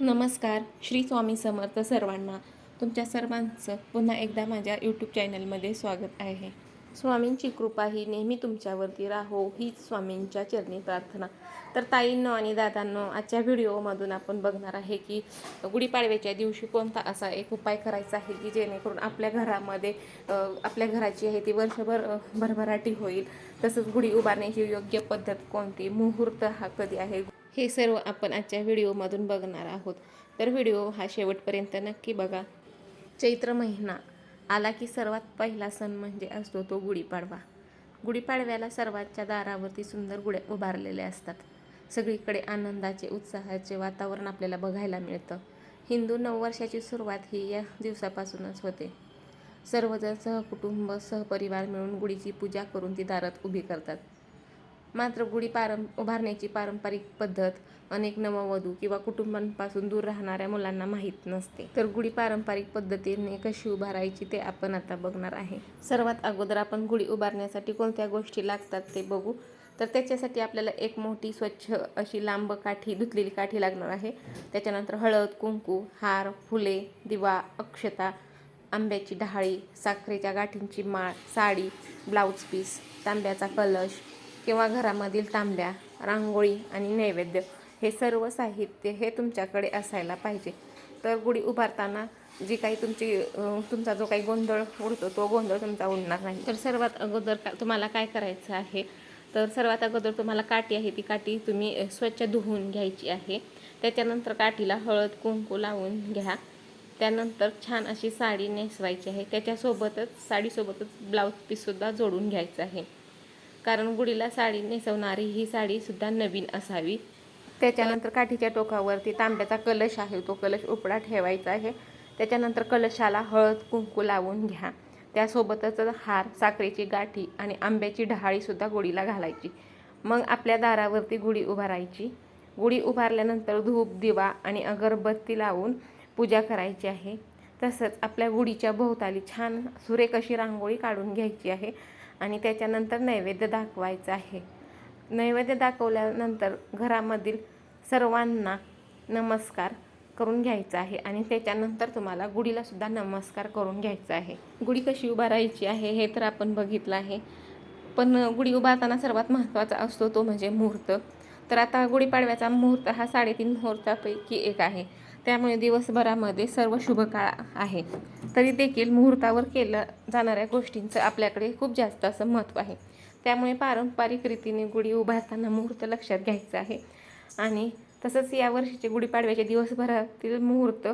नमस्कार श्री स्वामी समर्थ सर्वांना. तुमच्या सर्वांचं पुन्हा एकदा माझ्या यूट्यूब चॅनलमध्ये स्वागत आहे. स्वामींची कृपा ही नेहमी तुमच्यावरती राहो हीच स्वामींच्या चरणी प्रार्थना. तर ताईंनो आणि दादांनो आजच्या व्हिडिओमधून आपण बघणार आहे की गुढीपाडव्याच्या दिवशी कोणता असा एक उपाय करायचा आहे की जेणेकरून आपल्या घरामध्ये आपल्या घराची आहे ती वर्षभर भरभराटी होईल. तसंच गुढी उभारण्याची योग्य पद्धत कोणती? मुहूर्त हा कधी आहे? हे सर्व आपण आजच्या व्हिडिओमधून बघणार आहोत. तर व्हिडिओ हा शेवटपर्यंत नक्की बघा. चैत्र महिना आला की सर्वात पहिला सण म्हणजे असतो तो गुढीपाडवा. गुढीपाडव्याला सर्वांच्या दारावरती सुंदर गुढ्या उभारलेल्या असतात. सगळीकडे आनंदाचे उत्साहाचे वातावरण आपल्याला बघायला मिळतं. हिंदू नववर्षाची सुरुवात ही या दिवसापासूनच होते. सर्वजण सहकुटुंब सहपरिवार मिळून गुढीची पूजा करून ती दारात उभी करतात. मात्र गुढी पारं उभारण्याची पारंपरिक पद्धत अनेक नववधू किंवा कुटुंबांपासून दूर राहणाऱ्या मुलांना माहीत नसते. तर गुढी पारंपरिक पद्धतीने कशी उभारायची ते आपण आता बघणार आहे. सर्वात अगोदर आपण गुढी उभारण्यासाठी कोणत्या गोष्टी लागतात ते बघू. तर त्याच्यासाठी आपल्याला एक मोठी स्वच्छ अशी लांब काठी धुतलेली काठी लागणार आहे. त्याच्यानंतर हळद कुंकू हार फुले दिवा अक्षता आंब्याची डहाळी साखरेच्या गाठींची माळ साडी ब्लाऊज पीस तांब्याचा कलश किंवा घरामधील तांब्या रांगोळी आणि नैवेद्य हे सर्व साहित्य हे तुमच्याकडे असायला पाहिजे. तर गुढी उभारताना जी काही तुमची तुमचा जो काही गोंधळ उडतो तो गोंधळ तुमचा उडणार नाही. तर सर्वात अगोदर का तुम्हाला काय करायचं आहे? तर सर्वात अगोदर तुम्हाला काठी आहे ती काठी तुम्ही स्वच्छ धुवून घ्यायची आहे. त्याच्यानंतर काठीला हळद कुंकू लावून घ्या. त्यानंतर छान अशी साडी नेसवायची आहे. त्याच्यासोबतच साडीसोबतच ब्लाऊज पीससुद्धा जोडून घ्यायचं आहे. कारण गुढीला साडी नेसवणारी ही साडीसुद्धा नवीन असावी. त्याच्यानंतर काठीच्या टोकावरती तांब्याचा कलश आहे तो कलश उपडा ठेवायचा आहे. त्याच्यानंतर कलशाला हळद कुंकू लावून घ्या. त्यासोबतच हार साखरेची गाठी आणि आंब्याची डहाळीसुद्धा गुढीला घालायची. मग आपल्या दारावरती गुढी उभारायची. गुढी उभारल्यानंतर धूप दिवा आणि अगरबत्ती लावून पूजा करायची आहे. तसंच आपल्या गुढीच्या भोवताली छान सुरेख अशी रांगोळी काढून घ्यायची आहे आणि त्याच्यानंतर नैवेद्य दाखवायचं आहे. नैवेद्य दाखवल्यानंतर घरामधील सर्वांना नमस्कार करून घ्यायचा आहे आणि त्याच्यानंतर तुम्हाला गुढीला सुद्धा नमस्कार करून घ्यायचा आहे. गुढी कशी उभारायची आहे हे तर आपण बघितलं आहे. पण गुढी उभारताना सर्वात महत्त्वाचा असतो तो म्हणजे मुहूर्त. तर आता गुढीपाडव्याचा मुहूर्त हा साडेतीन मुहूर्तापैकी एक आहे. त्यामुळे दिवसभरामध्ये सर्व शुभ काळ आहे. तरी देखील मुहूर्तावर केलं जाणाऱ्या गोष्टींचं आपल्याकडे खूप जास्त असं महत्त्व आहे. त्यामुळे पारंपरिक रीतीने गुढी उभारताना मुहूर्त लक्षात घ्यायचं आहे. आणि तसंच या वर्षीचे गुढीपाडव्याचे दिवसभरातील मुहूर्त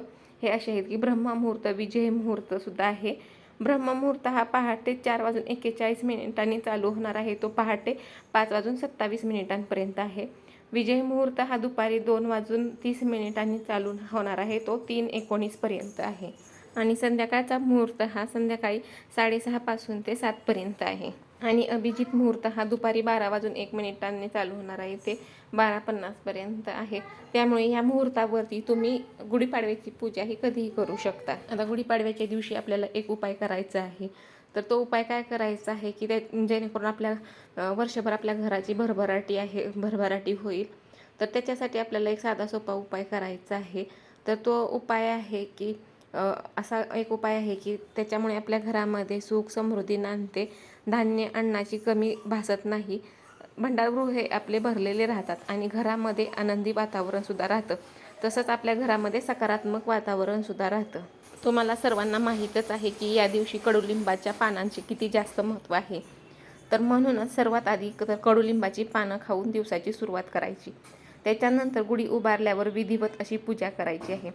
हे असे आहेत की ब्रह्ममुहूर्त विजय मुहूर्तसुद्धा आहे. ब्रह्ममुहूर्त हा पहाटे चार वाजून एक्केचाळीस मिनिटांनी चालू होणार आहे. तो पहाटे पाच वाजून सत्तावीस मिनिटांपर्यंत आहे. विजय मुहूर्त हा दुपारी दोन वाजून तीस मिनिटांनी चालू होणार आहे. तो तीन एकोणीसपर्यंत आहे. आणि संध्याकाळचा मुहूर्त हा संध्याकाळी साडेसहापासून ते सातपर्यंत आहे. आणि अभिजित मुहूर्त हा दुपारी बारा वाजून एक मिनिटांनी चालू होणार आहे. ते बारा पन्नासपर्यंत आहे. त्यामुळे या मुहूर्तावरती तुम्ही गुढीपाडव्याची पूजा ही कधीही करू शकता. आता गुढीपाडव्याच्या दिवशी आपल्याला एक उपाय करायचा आहे. तर तो उपाय काय करायचा आहे की त्या जेणेकरून आपल्या वर्षभर आपल्या घराची भरभराटी आहे भरभराटी होईल. तर त्याच्यासाठी आपल्याला एक साधा सोपा उपाय करायचा आहे. तर तो उपाय आहे की असा एक उपाय आहे की त्याच्यामुळे आपल्या घरामध्ये सुख समृद्धी नांदते. धान्य अन्नाची कमी भासत नाही. भंडारगृह हे आपले भरलेले राहतात आणि घरामध्ये आनंदी वातावरणसुद्धा राहतं. तसंच आपल्या घरामध्ये सकारात्मक वातावरणसुद्धा राहतं. तुम्हाला सर्वांना माहीतच आहे की या दिवशी कडुलिंबाच्या पानांचे किती जास्त महत्त्व आहे. तर म्हणूनच सर्वात आधी तर कडुलिंबाची पानं खाऊन दिवसाची सुरुवात करायची. त्याच्यानंतर गुढी उभारल्यावर विधिवत अशी पूजा करायची आहे.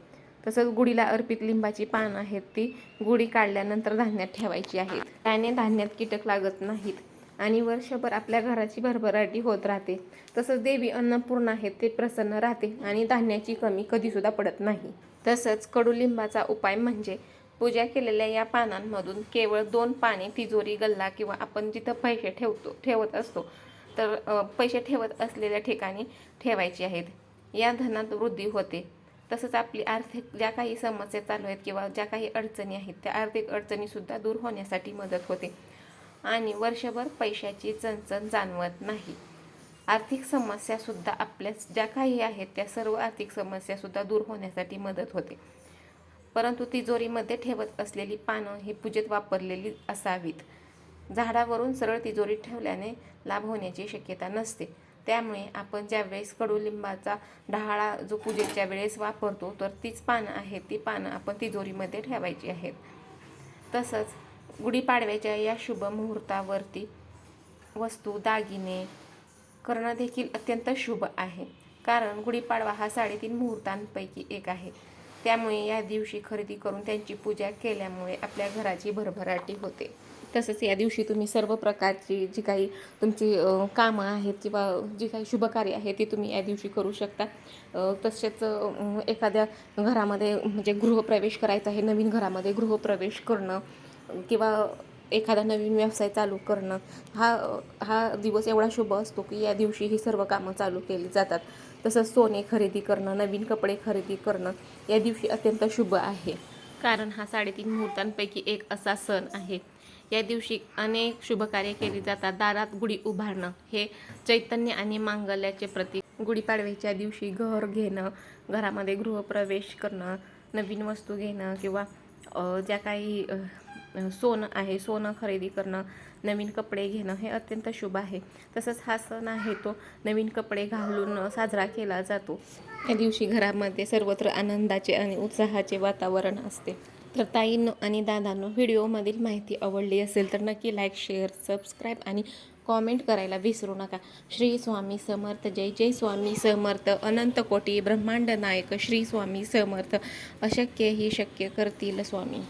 तसंच गुढीला अर्पित लिंबाची पानं आहेत ती गुढी काढल्यानंतर धान्यात ठेवायची आहेत. त्याने धान्यात कीटक लागत नाहीत. आणि वर्षभर आपल्या घराची भरभराटी होत राहते. तसंच देवी अन्नपूर्ण आहे ते प्रसन्न राहते आणि धान्याची कमी कधीसुद्धा पडत नाही. तसंच कडुलिंबाचा उपाय म्हणजे पूजा केलेल्या या पानांमधून केवळ दोन पाने तिजोरी गल्ला किंवा आपण जिथं पैसे ठेवतो ठेवत असतो तर पैसे ठेवत असलेल्या ठिकाणी ठेवायचे आहेत. या धनात वृद्धी होते. तसंच आपली आर्थिक ज्या काही समस्या चालू आहेत किंवा ज्या काही अडचणी आहेत त्या आर्थिक अडचणीसुद्धा दूर होण्यासाठी मदत होते. आणि वर्षभर पैशाची चणचण जाणवत नाही. आर्थिक समस्यासुद्धा आपल्या ज्या काही आहेत त्या सर्व आर्थिक समस्यासुद्धा दूर होण्यासाठी मदत होते. परंतु तिजोरीमध्ये ठेवत असलेली पानं ही पूजेत वापरलेली असावीत. झाडावरून सरळ तिजोरीत ठेवल्याने लाभ होण्याची शक्यता नसते. त्यामुळे आपण ज्यावेळेस कडुलिंबाचा डहाळा जो पूजेच्या वेळेस वापरतो तर तीच पानं आहेत ती पानं आपण तिजोरीमध्ये ठेवायची आहेत. तसंच गुढीपाडव्याच्या या शुभ मुहूर्तावरती वस्तू दागिने करणं देखील अत्यंत शुभ आहे. कारण गुढीपाडवा हा साडेतीन मुहूर्तांपैकी एक आहे. त्यामुळे या दिवशी खरेदी करून त्यांची पूजा केल्यामुळे आपल्या घराची भरभराटी होते. तसंच या दिवशी तुम्ही सर्व प्रकारची जी काही तुमची कामं आहेत किंवा जी काही शुभकार्य आहे ती तुम्ही या दिवशी करू शकता. तसेच एखाद्या घरामध्ये म्हणजे गृहप्रवेश करायचा आहे नवीन घरामध्ये गृहप्रवेश करणं किंवा एखादा नवीन व्यवसाय चालू करणं हा हा दिवस एवढा शुभ असतो की या दिवशी ही सर्व कामं चालू केली जातात. तसंच सोने खरेदी करणं नवीन कपडे खरेदी करणं या दिवशी अत्यंत शुभ आहे. कारण हा साडेतीन मुहूर्तांपैकी एक असा सण आहे. या दिवशी अनेक शुभकार्य केली जातात. दारात गुढी उभारणं हे चैतन्य आणि मांगल्याचे प्रतीक. गुढीपाडव्याच्या दिवशी घर घेणं घरामध्ये गृहप्रवेश करणं नवीन वस्तू घेणं किंवा ज्या काही सोनं आहे सोनं खरेदी करणं नवीन कपडे घेणं हे अत्यंत शुभ आहे. तसंच हा सण आहे तो नवीन कपडे घालून साजरा केला जातो. या दिवशी घरामध्ये सर्वत्र आनंदाचे आणि उत्साहाचे वातावरण असते. तर ताईंनो आणि दादांनो व्हिडिओमधील माहिती आवडली असेल तर नक्की लाईक शेअर सबस्क्राईब आणि कॉमेंट करायला विसरू नका. श्री स्वामी समर्थ जय जय स्वामी समर्थ. अनंत कोटी ब्रह्मांड नायक श्री स्वामी समर्थ. अशक्य ही शक्य करतील स्वामी.